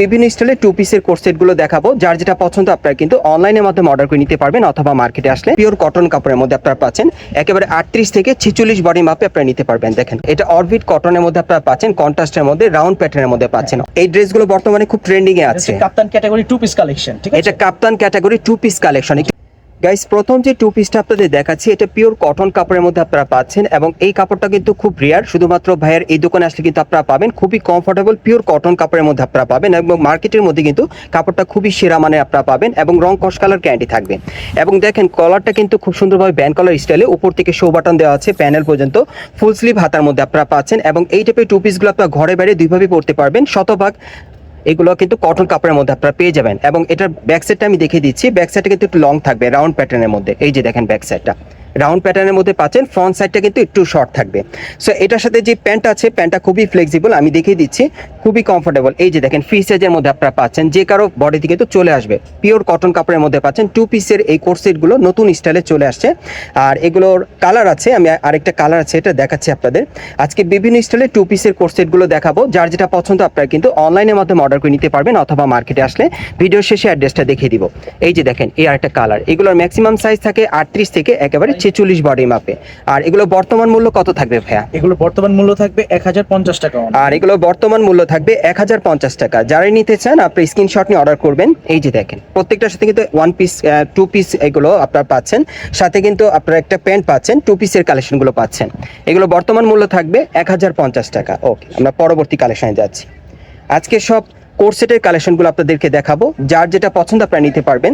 বিভিন্ন স্টাইলে টু পিসের কোর্সেটগুলো দেখাবো। যার যেটা পছন্দ আপনারা কিন্তু অনলাইনের মাধ্যমে অর্ডার করে নিতে পারবেন অথবা মার্কেটে আসলে পিওর কটন কাপড়ের মধ্যে আপনারা পাচ্ছেন। একেবারে আটত্রিশ থেকে ছেচল্লিশ বডি মাপে আপনারা নিতে পারবেন দেখেন। এটা অরবিট কটনের মধ্যে আপনারা পাচ্ছেন কন্ট্রাস্টের মধ্যে রাউন্ড প্যাটার্নের মধ্যে পাচ্ছেন। এই ড্রেসগুলো বর্তমানে খুব ট্রেন্ডিং এ আছে। Kaftan category two piece collection ঠিক আছে? এটা Kaptan category two piece collection guys প্রথম যে টু পিসটা আপনাদের দেখাচ্ছি, এটা পিওর কটন কাপড়ের মধ্যে আপনারা পাচ্ছেন এবং এই কাপড়টা কিন্তু খুব রেয়ার শুধুমাত্র ভাইয়ের এই দোকানে আসলে কিন্তু আপনারা পাবেন। খুবই কমফোর্টেবল পিওর কটন কাপড়ের মধ্যে আপনারা পাবেন এবং মার্কেটের মধ্যে কিন্তু কাপড়টা খুবই সেরা মানে আপনারা পাবেন এবং রং কস কালার গ্যারান্টি থাকবে। এবং দেখেন কলারটা কিন্তু খুব সুন্দরভাবে ব্যান্ড কলার স্টাইলে উপর থেকে শো বাটন দেওয়া আছে প্যানেল পর্যন্ত। ফুল স্লিভ হাতার মধ্যে আপনারা পাচ্ছেন এবং এই টাইপের টু পিসগুলো আপনারা ঘরে বাইরে দুইভাবে পড়তে পারবেন। শতভাগ এগুলো কিন্তু কটন কাপড়ের মধ্যে আপনারা পেয়ে যাবেন। এবং এটার ব্যাক সাইডটা আমি দেখিয়ে দিচ্ছি। ব্যাক সাইডটা কিন্তু একটু লং থাকবে রাউন্ড প্যাটার্নের মধ্যে। এই যে দেখেন ব্যাক সাইডটা রাউন্ড প্যাটার্নের মধ্যে পাচ্ছেন ফ্রন্ট সাইডটা কিন্তু একটু শর্ট থাকবে। সো এটার সাথে যে প্যান্ট আছে প্যান্টটা খুবই ফ্লেক্সিবল আমি দেখিয়ে দিচ্ছি। খুবই কমফোর্টেবল এই যে দেখেন ফ্রি সাইজের মধ্যে আপনারা পাচ্ছেন যে কারও বডি থেকে তো চলে আসবে। পিওর কটন কাপড়ের মধ্যে পাচ্ছেন টু পিসের এই কোর্সেটগুলো নতুন স্টাইলে চলে আসছে। আর এগুলোর কালার আছে আমি আরেকটা কালার আছে এটা দেখাচ্ছি আপনাদের। আজকে বিভিন্ন স্টাইলে টু পিসের কোর্সেটগুলো দেখাবো। যার যেটা পছন্দ আপনারা কিন্তু অনলাইনের মাধ্যমে অর্ডার করে নিতে পারবেন অথবা মার্কেটে আসলে ভিডিও শেষে অ্যাড্রেসটা দেখিয়ে দিব। এই যে দেখেন এই আরেকটা কালার এগুলোর ম্যাক্সিমাম সাইজ থাকে আটত্রিশ থেকে একেবারে ছেচল্লিশ বডি মাপে। আর এগুলো বর্তমান মূল্য কত থাকবে ভাইয়া? এগুলো বর্তমান মূল্য থাকবে এক হাজার পঞ্চাশ টাকা আর এগুলো বর্তমান মূল্য থাকবে এক হাজার পঞ্চাশ টাকা। যারাই নিতে চান, আপনি স্ক্রিনশট নিয়ে অর্ডার করবেন। এই যে দেখেন, প্রত্যেকটার সাথে কিন্তু ওয়ান পিস টু পিস এগুলো আপনারা পাচ্ছেন। সাথে কিন্তু আপনারা একটা প্যান্ট পাচ্ছেন টু পিসের কালেকশনগুলো পাচ্ছেন। এগুলো বর্তমান মূল্য থাকবে এক হাজার পঞ্চাশ টাকা। ওকে আমরা পরবর্তী কালেকশনে যাচ্ছি। আজকে সব কোর্সেটের কালেকশনগুলো আপনাদেরকে দেখাবো। যার যেটা পছন্দ আপনারা নিতে পারবেন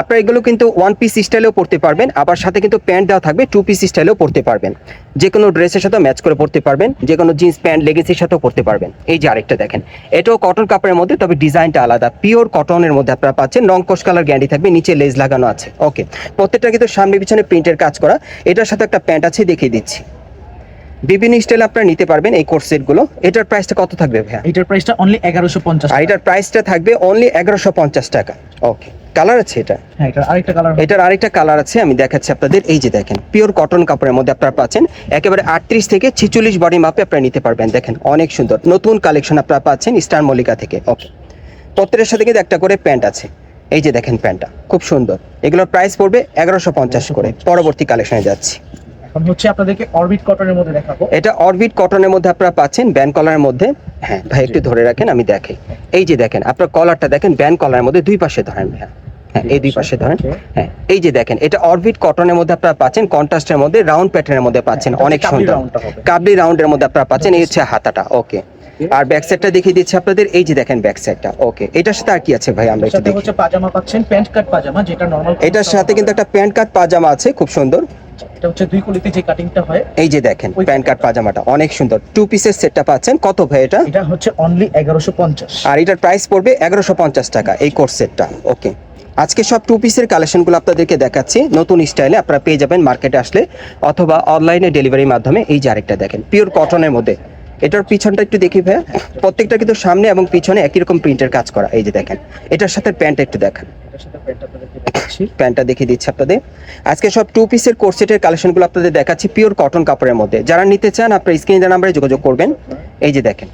আপনারা এগুলো কিন্তু ওয়ান পিস স্টাইলেও পড়তে পারবেন আবার সাথে কিন্তু প্যান্ট দেওয়া থাকবে টু পিস স্টাইলেও পড়তে পারবেন। যে কোনো ড্রেসের সাথে ম্যাচ করে পড়তে পারবেন যে কোনো জিন্স প্যান্ট লেগেসির সাথেও পড়তে পারবেন। এই যে আরেকটা দেখেন এটাও কটন কাপড়ের মধ্যে তবে ডিজাইনটা আলাদা পিওর কটনের মধ্যে আপনারা পাচ্ছেন রং কোষ কালার গ্যান্ডি থাকবে নিচে লেজ লাগানো আছে। ওকে প্রত্যেকটা কিন্তু সামনে পিছনে প্রিন্টের কাজ করা এটার সাথে একটা প্যান্ট আছে দেখিয়ে দিচ্ছি। বিভিন্ন স্টাইল আপনারা নিতে পারবেন এই কোর্স সেটগুলো এটার প্রাইসটা কত থাকবে ভাইয়া? এটার প্রাইসটা অনলি এগারোশো পঞ্চাশ আর এটার প্রাইসটা থাকবে অনলি এগারোশো পঞ্চাশ টাকা। ওকে কালার আছে এটা? হ্যাঁ এটার আরেকটা কালার এটার আরেকটা কালার আছে আমি দেখাচ্ছি আপনাদের। এই যে দেখেন পিওর কটন কাপড়ের মধ্যে আপনারা পাচ্ছেন। একেবারে আটত্রিশ থেকে ছেচল্লিশ বডি মাপে আপনারা নিতে পারবেন। দেখেন অনেক সুন্দর। নতুন কালেকশন আপনারা পাচ্ছেন স্টার মল্লিকা থেকে। ওকে প্রত্যেকের সাথে কিন্তু একটা করে প্যান্ট আছে। এই যে দেখেন প্যান্টটা খুব সুন্দর। এগুলোর প্রাইস পড়বে এগারোশো পঞ্চাশ করে। পরবর্তী কালেকশনে যাচ্ছি। এখন হচ্ছে আপনাদেরকে অরবিট কটনের মধ্যে দেখাবো। এটা অরবিট কটনের মধ্যে আপনারা পাচ্ছেন ব্যান কলারের মধ্যে। হ্যাঁ ভাই একটু ধরে রাখেন আমি দেখাই। এই যে দেখেন আপনার কলারটা দেখেন ব্যান কলারের মধ্যে দুই পাশে ধরেন ভাইয়া। হ্যাঁ এই দুই পাশে ধরেন। হ্যাঁ এই যে দেখেন এটা অরবিট কটনের মধ্যে আপনারা পাচ্ছেন কন্ট্রাস্টের মধ্যে রাউন্ড প্যাটার্নের মধ্যে পাচ্ছেন হ্যাঁ, অনেক সুন্দর। কাবলি রাউন্ডের মধ্যে আপনারা পাচ্ছেন এই হচ্ছে হাতাটা ওকে আর ব্যাক সাইডটা দেখিয়ে দিচ্ছি আপনাদের এই যে দেখেন ব্যাক সাইডটা ওকে এটার সাথে আর কি আছে ভাই আমরা একটু দেখি। হচ্ছে পাজামা পাচ্ছেন প্যান্ট কাট পাজামা যেটা নরমাল এটার সাথে কিন্তু একটা প্যান্ট কাট পাজামা আছে খুব সুন্দর। এটা হচ্ছে দুই কলিতে যে কাটিংটা হয়। এই যে দেখেন প্যান্ট কাট পাজামাটা অনেক সুন্দর। টু পিসের সেটটা পাচ্ছেন। কত ভাই এটা? এটা হচ্ছে অনলি এগারোশো পঞ্চাশ। আর এটার প্রাইস পড়বে এগারোশো পঞ্চাশ টাকা এই কোর্স সেটটা ওকে আজকে সব টু পিসের কালেকশনগুলো আপনাদেরকে দেখাচ্ছি। নতুন স্টাইলে আপনারা পেয়ে যাবেন মার্কেটে আসলে অথবা অনলাইনে ডেলিভারির মাধ্যমে। এই যে আরেকটা দেখেন পিওর কটনের মধ্যে। এটার পিছনটা একটু দেখি ভাইয়া। প্রত্যেকটা কিন্তু সামনে এবং পিছনে একই রকম প্রিন্টের কাজ করা। এই যে দেখেন এটার সাথে প্যান্ট একটু দেখেন। প্যান্টটা দেখিয়ে দিচ্ছি আপনাদের। আজকে সব টু পিসের কোর্সেটের কালেকশনগুলো আপনাদের দেখাচ্ছি পিওর কটন কাপড়ের মধ্যে। যারা নিতে চান আপনার স্ক্রিনে নাম্বারে যোগাযোগ করবেন। এই যে দেখেন।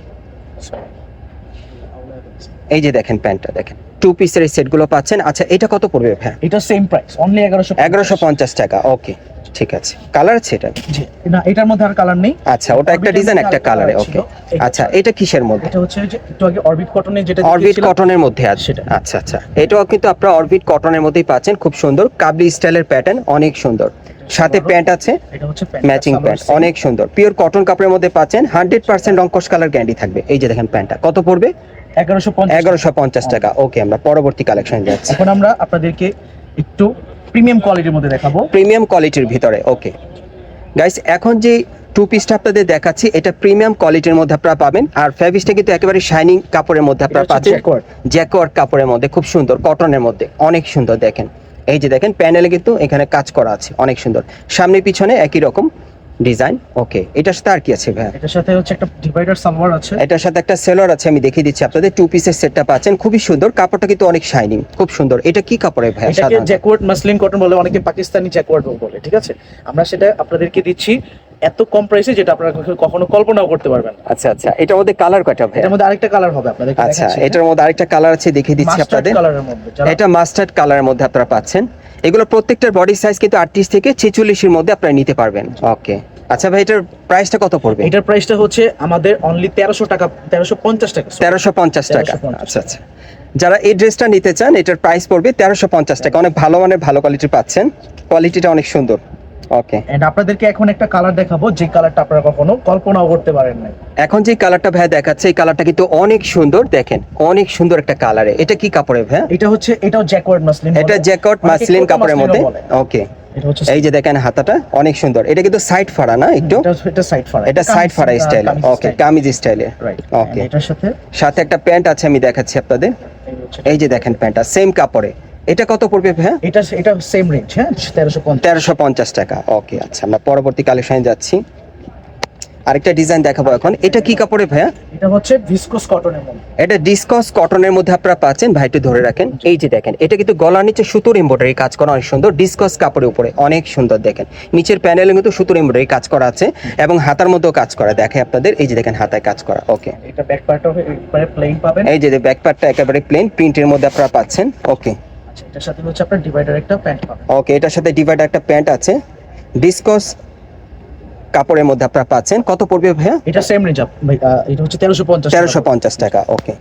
এই যে দেখেন প্যান্টটা দেখেন। টু পিসের এই সেটগুলো পাচ্ছেন। আচ্ছা এটা কত পড়বে ভাই এটা সেম প্রাইস অনলি এগারোশো এগারোশো পঞ্চাশ টাকা ওকে ঠিক আছে। কালার আছে এটা? না এটার মধ্যে আর কালার নেই। আচ্ছা ওটা একটা ডিজাইন একটা কালারে ওকে আচ্ছা এটা কিসের মধ্যে? এটা হচ্ছে যে একটু আগে অরবিট কটনের যেটা অরবিট কটনের মধ্যে আছে। আচ্ছা আচ্ছা। এটাও কিন্তু আপনারা অরবিট কটনের মধ্যেই পাচ্ছেন খুব সুন্দর। কাবলি স্টাইলের প্যাটার্ন অনেক সুন্দর। সাথে প্যান্ট আছে ম্যাচিং প্যান্ট অনেক সুন্দর। পিওর কটন কাপড়ের মধ্যে পাচ্ছেন হান্ড্রেড পার্সেন্ট রঙ্কশ কালার গ্যারান্টি থাকবে। এই যে দেখেন প্যান্টটা কত পড়বে? এগারোশো পঞ্চাশ টাকা। ওকে আমরা পরবর্তী কালেকশন যাচ্ছি। এখন আমরা আপনাদেরকে একটু প্রিমিয়াম কোয়ালিটির মধ্যে দেখাবো। প্রিমিয়াম কোয়ালিটির ভিতরে ওকে গাইস এখন যে টু পিসটা আপনাদের দেখাচ্ছি এটা প্রিমিয়াম কোয়ালিটির মধ্যে আপনারা পাবেন আর ফ্যাব্রিক্সটা কিন্তু একেবারে শাইনিং কাপড়ের মধ্যে আপনারা পাচ্ছেন। জ্যাকওয়ার্ড কাপড়ের মধ্যে খুব সুন্দর কটনের মধ্যে অনেক সুন্দর দেখেন। এই যে দেখেন প্যানেলে কিন্তু এখানে কাজ করা আছে অনেক সুন্দর। সামনে পিছনে একই রকম ডিজাইন ওকে। এটার সাথে আর কি আছে ভাই এটার সাথে হচ্ছে একটা ডিভাইডার সালোয়ার আছে। এটার সাথে একটা সেলর আছে আমি দেখিয়ে দিচ্ছি আপনাদের। টু পিসের সেটটা পাচ্ছেন খুবই সুন্দর। কাপড়টা কিন্তু অনেক শাইনিং খুব সুন্দর। এটা কি কাপড়ের ভাই এটাকে জ্যাকওয়ার্ড মাসলিন কটন বলে অনেকে পাকিস্তানি জ্যাকওয়ার্ড বলে ঠিক আছে? আমরা সেটা আপনাদেরকে দিচ্ছি এত কম প্রাইসে যেটা আপনারা কখনো- কল্পনাও করতে পারবেন আচ্ছা আচ্ছা। এটার মধ্যে কালার কয়টা ভাই এটার মধ্যে আরেকটা কালার হবে আপনাদের আচ্ছা এটার মধ্যে আরেকটা কালার আছে দেখিয়ে দিচ্ছি আপনাদের। এটা মাস্টার্ড কালারের মধ্যে আপনারা পাচ্ছেন। এগুলো প্রত্যেকটার বডি সাইজ কিন্তু আটত্রিশ থেকে ছেচল্লিশের মধ্যে আপনারা নিতে পারবেন। ওকে আচ্ছা ভাই এটার প্রাইসটা কত পড়বে? এটার প্রাইসটা হচ্ছে আমাদের অনলি তেরোশো টাকা তেরোশো পঞ্চাশ টাকা তেরোশো পঞ্চাশ টাকা। আচ্ছা আচ্ছা। যারা এই ড্রেসটা নিতে চান এটার প্রাইস পড়বে তেরোশো পঞ্চাশ টাকা। অনেক ভালো মানের ভালো কোয়ালিটি পাচ্ছেন। কোয়ালিটিটা অনেক সুন্দর। ওকে এন্ড আপনাদেরকে এখন একটা কালার দেখাবো যে কালারটা আপনারা কখনো কল্পনাও করতে পারেন না এখন যে কালারটা ভাইয়া দেখাচ্ছে এই কালারটা কিন্তু অনেক সুন্দর দেখেন অনেক সুন্দর একটা কালারে এটা কি কাপড়ে ভাইয়া? এটা হচ্ছে এটাও জ্যাকওয়ার্ড মাসলিন এটা অনেকে মাসলিন কাপড়ের মধ্যে। ওকে এই যে দেখেন হাতাটা অনেক সুন্দর। এটা কিন্তু সাইড ফাড়া না একটু? এটা সাইড ফাড়া এটা সাইড ফাড়া স্টাইল ওকে কামিজ স্টাইলে রাইট Okay. এটার সাথে? সাথে একটা প্যান্ট আছে আমি দেখাচ্ছি আপনাদের। এই এই যে দেখেন প্যান্টটা সেম কাপড়ে। এটা কত পড়বে ভাইয়া? এটা এটা সেম রেঞ্জ হ্যাঁ? তেরোশো তেরোশো পঞ্চাশ টাকা। ওকে আচ্ছা আমরা পরবর্তী কালেকশনে যাচ্ছি। আরেকটা ডিজাইন দেখাবো এখন। এটা কি কাপড়ে ভাইয়া? এটা হচ্ছে ভিসকোস কটনের মধ্যে। এটা ডিসকস কটনের মধ্যে আপনারা পাচ্ছেন। ভাইটি ধরে রাখেন। এই যে দেখেন এটা কিন্তু গলার নিচে সুতোর এমব্রয়ডারি কাজ করা অনেক সুন্দর। ডিসকস কাপড়ের উপরে অনেক সুন্দর দেখেন। নিচের প্যানেলে কিন্তু সুতোর এমব্রয়ডারি কাজ করা আছে এবং হাতার মধ্যেও কাজ করা। দেখে আপনাদের এই যে দেখেন হাতায় কাজ করা। ওকে। এটা ব্যাক একবারে প্লেন পাবেন। এই যে ব্যাক পার্টটা একেবারে প্লেন প্রিন্টের মধ্যে আপনারা পাচ্ছেন। ওকে। এটার সাথে হচ্ছে আপনার ডিভাইডার একটা প্যান্ট পাবেন। ওকে এটার সাথে ডিভাইডার একটা প্যান্ট আছে। ডিসকস কাপড়ের মধ্যে আপনারা পাচ্ছেন। কত পড়বে ভাইয়া? এটা সেম রেঞ্জ এটা হচ্ছে তেরোশো পঞ্চাশ তেরোশো পঞ্চাশ টাকা ওকে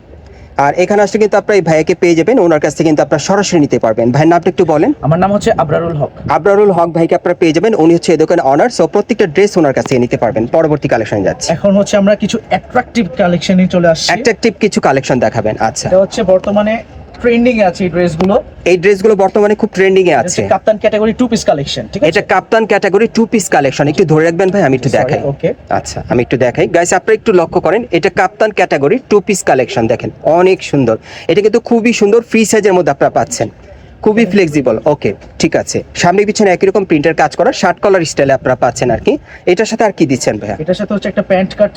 আর এখানে আসলে কিন্তু আপনার এই ভাইয়াকে পেয়ে যাবেন ওনার কাছ থেকে কিন্তু আপনারা সরাসরি নিতে পারবেন। ভাইয়ের নামটা একটু বলেন। আমার নাম হচ্ছে আবরারুল হক। আবরারুল হক ভাইকে আপনারা পেয়ে যাবেন। উনি হচ্ছে এই দোকানের অনার সো প্রত্যেকটা ড্রেস ওনার কাছ থেকে নিতে পারবেন। পরবর্তী কালেকশন যাচ্ছে। এখন হচ্ছে আমরা কিছু অ্যাট্রাকটিভ কালেকশনে চলে আসছি। অ্যাট্রাকটিভ কিছু কালেকশন দেখাবেন আচ্ছা। এটা হচ্ছে বর্তমানে ট্রেন্ডিং এ আছে এই ড্রেসগুলো এই ড্রেসগুলো বর্তমানে খুব ট্রেন্ডিং এ আছে। Kaftan category two piece collection ঠিক আছে? এটা kaftan category two piece collection একটু ধরে রাখবেন ভাই আমি একটু দেখাই। ওকে আচ্ছা আমি একটু দেখাই। গাইস আপনারা একটু লক্ষ্য করেন এটা kaftan category two piece collection দেখেন। অনেক সুন্দর। এটা কিন্তু খুবই সুন্দর ফ্রি সাইজের মধ্যে আপনারা পাচ্ছেন। খুবই ফ্লেক্সিবল ওকে ঠিক আছে। সামনে পিছনে একই রকম প্রিন্টের কাজ করা শার্ট কলার স্টাইলে আপনারা পাচ্ছেন আর কি। এটার সাথে আর কি দিচ্ছেন ভাইয়া? এটার সাথে হচ্ছে একটা প্যান্ট কাট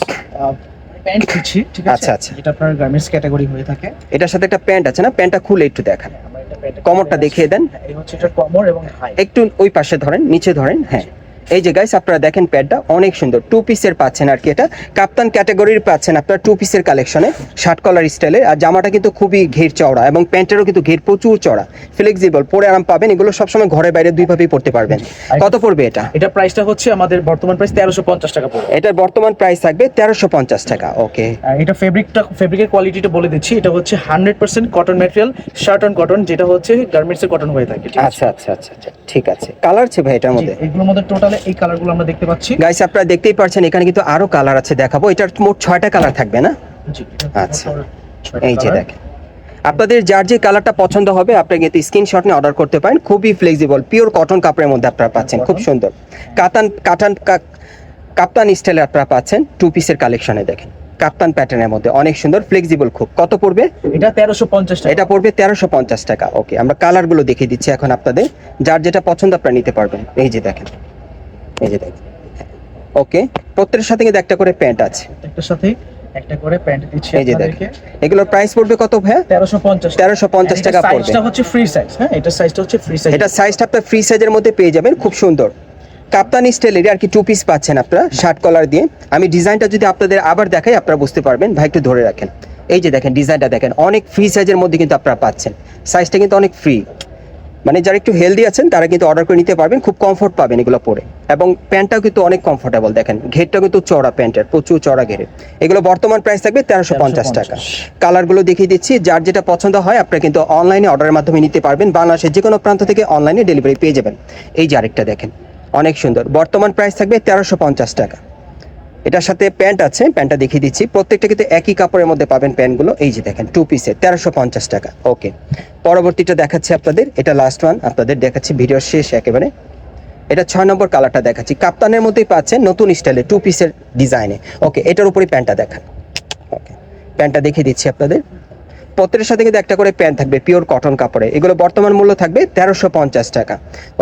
প্যান্ট দিচ্ছি ঠিক আছে? আচ্ছা, আচ্ছা। এটা আপনার গার্মেন্টস ক্যাটাগরি হয়ে থাকে। এটার সাথে একটা প্যান্ট আছে না? প্যান্টটা খুলে একটু দেখান। প্যান্ট কমরটা দেখিয়ে দেন। এই হচ্ছে এটা কমর এবং হাই একটু ওই পাশে ধরেন নিচে ধরেন হ্যাঁ। এই যে গাইস আপনারা দেখেন প্যাডটা অনেক সুন্দর। টু পিসের পাচ্ছেন আর কি এটা। কাপ্তান ক্যাটাগরির পাচ্ছেন আপনারা টু পিসের কালেকশনে শার্ট কলার স্টাইলের আর জামাটা কিন্তু খুবই ঘের চওড়া এবং প্যান্টেরও কিন্তু ঘের প্রচুর চড়া ফ্লেক্সিবল পরে আরাম পাবেন। এগুলো সবসময় ঘরে বাইরে দুইভাবেই পড়তে পারবেন। কত পড়বে এটা? এটা প্রাইসটা হচ্ছে আমাদের বর্তমান প্রাইস তেরোশো পঞ্চাশ টাকা পড়বে। এটার বর্তমান প্রাইস থাকবে তেরোশো পঞ্চাশ টাকা ওকে এটা ফেব্রিকটা ফেব্রিকের কোয়ালিটিটা বলে দিচ্ছি। এটা হচ্ছে hundred percent cotton material shirt on cotton যেটা হচ্ছে গার্মেন্টস এর কটন হয়ে থাকে আচ্ছা আচ্ছা আচ্ছা আচ্ছা। ঠিক আছে। কালার আছে ভাই এটার মধ্যে? এগুলোর মধ্যে টোটালে এই কালারগুলো আমরা দেখতে পাচ্ছি। গাইস আপনারা দেখতেই পারছেন এখানে কিন্তু আরও কালার আছে দেখাবো। এটার মোট ছয়টা কালার থাকবে না? জি আচ্ছা। এই যে দেখেন। আপনাদের যার যে কালারটা পছন্দ হবে আপনি কিন্তু স্ক্রিনশট নিয়ে অর্ডার করতে পারেন। খুবই ফ্লেক্সিবল পিওর কটন কাপড়ের মধ্যে আপনারা পাচ্ছেন খুব সুন্দর। কাতান কাটান কাপ্তান স্টাইলে আপনারা পাচ্ছেন টু পিসের কালেকশনে দেখেন। কাপ্তান প্যাটার্নের মধ্যে অনেক সুন্দর ফ্লেক্সিবল খুব। কত পড়বে? এটা তেরোশো পঞ্চাশ টাকা। এটা পড়বে তেরোশো পঞ্চাশ টাকা। ওকে আমরা কালারগুলো দেখিয়ে দিচ্ছি এখন আপনাদের। যার যেটা পছন্দ আপনারা নিতে পারবেন। এই যে দেখেন। এই যে দেখেন। ওকে প্রত্যেকের সাথে কিন্তু একটা করে প্যান্ট আছে। একটার সাথে একটা করে প্যান্ট দিচ্ছি এই যে দেখেন। এগুলোর প্রাইস পড়বে কত তেরোশো পঞ্চাশ 1350 টাকা পড়বে। সাইজটা হচ্ছে ফ্রি সাইজ হ্যাঁ? এটা সাইজটা হচ্ছে ফ্রি সাইজ এটা সাইজটা আপনার ফ্রি সাইজের মধ্যে পেয়ে যাবেন খুব সুন্দর। কাপ্তান স্টাইলের আর কি টু পিস পাচ্ছেন আপনারা শার্ট কলার দিয়ে। আমি ডিজাইনটা যদি আপনাদের আবার দেখাই আপনারা বুঝতে পারবেন। ভাই একটু ধরে রাখেন। এই যে দেখেন ডিজাইনটা দেখেন অনেক ফ্রি সাইজের মধ্যে কিন্তু আপনারা পাচ্ছেন। সাইজটা কিন্তু অনেক ফ্রি মানে যারা একটু হেলদি আছেন তারা কিন্তু অর্ডার করে নিতে পারবেন খুব কমফোর্ট পাবেন এগুলো পরে। এবং প্যান্টটাও কিন্তু অনেক কমফোর্টেবল দেখেন ঘেরটা কিন্তু চড়া প্যান্টের প্রচুর চড়া ঘেরে। এগুলো বর্তমান প্রাইস থাকবে তেরোশো পঞ্চাশ টাকা। কালারগুলো দেখিয়ে দিচ্ছি যার যেটা পছন্দ হয় আপনারা কিন্তু অনলাইনে অর্ডারের মাধ্যমে নিতে পারবেন। বাংলাদেশের যে কোনো প্রান্ত থেকে অনলাইনে ডেলিভারি পেয়ে যাবেন। এই যে আরেকটা দেখেন অনেক সুন্দর। বর্তমান প্রাইস থাকবে তেরোশো পঞ্চাশ টাকা। এটার সাথে প্যান্ট আছে, প্যান্টটা দেখিয়ে দিচ্ছি। প্রত্যেকটা কিন্তু একই কাপড়ের মধ্যে পাবেন প্যান্টগুলো। এই যে দেখেন টু পিসের তেরোশো পঞ্চাশ টাকা। ওকে পরবর্তীটা দেখাচ্ছি আপনাদের। এটা লাস্ট ওয়ান আপনাদের দেখাচ্ছি ভিডিওর শেষ একেবারে। এটা ছয় নম্বর কালারটা দেখাচ্ছি। কাপ্তানের মধ্যেই পাচ্ছেন নতুন স্টাইলে টু পিসের ডিজাইনে ওকে এটার উপরে প্যান্টটা দেখান। ওকে প্যান্টটা দেখিয়ে দিচ্ছি আপনাদের। পত্রের সাথে কিন্তু একটা করে প্যান্ট থাকবে পিওর কটন কাপড়ে। এগুলো বর্তমান মূল্য থাকবে তেরোশো টাকা।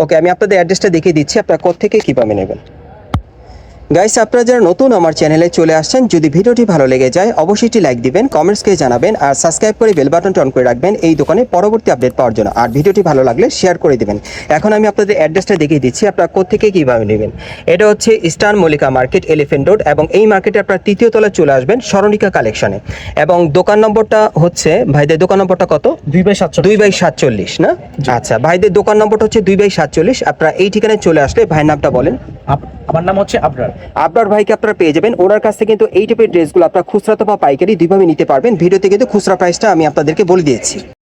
ওকে আমি আপনাদের অ্যাড্রেসটা দেখিয়ে দিচ্ছি। আপনারা কোথেকে কীভাবে নেবেন গাইস আপনারা যারা নতুন আমার চ্যানেলে চলে আসছেন যদি ভিডিওটি ভালো লেগে যায় অবশ্যই একটি লাইক দিবেন কমেন্টস করে জানাবেন আর সাবস্ক্রাইব করে বেল বাটনটি অন করে রাখবেন। এই দোকানে পরবর্তী আপডেট পাওয়ার জন্য। আর ভিডিওটি ভালো লাগলে শেয়ার করে দিবেন। এখন আমি আপনাদের অ্যাড্রেসটা দেখিয়ে দিচ্ছি আপনারা কোথেকে কীভাবে নেবেন। এটা হচ্ছে eastern Mallika market elephant road এবং এই মার্কেটে আপনারা তৃতীয় তলায় চলে আসবেন স্মরণিকা কালেকশনে এবং দোকান নম্বরটা হচ্ছে ভাইদের দোকান নম্বরটা কত? দুই বাই সাতশো দুই বাই সাতচল্লিশ না? আচ্ছা ভাইদের দোকান নম্বরটা হচ্ছে দুই বাই সাতচল্লিশ। আপনারা এই ঠিকানায় চলে আসলে ভাইয়ের নামটা বলেন। আমার নাম হচ্ছে আবরার। আবরার ভাইকে আপনারা পেয়ে যাবেন। ওনার কাছ থেকে কিন্তু এই টাইপের ড্রেসগুলো আপনারা খুচরা তো বা পাইকারি দুইভাবে নিতে পারবেন। ভিডিওতে কিন্তু খুচরা প্রাইসটা আমি আপনাদেরকে বলে দিয়েছি।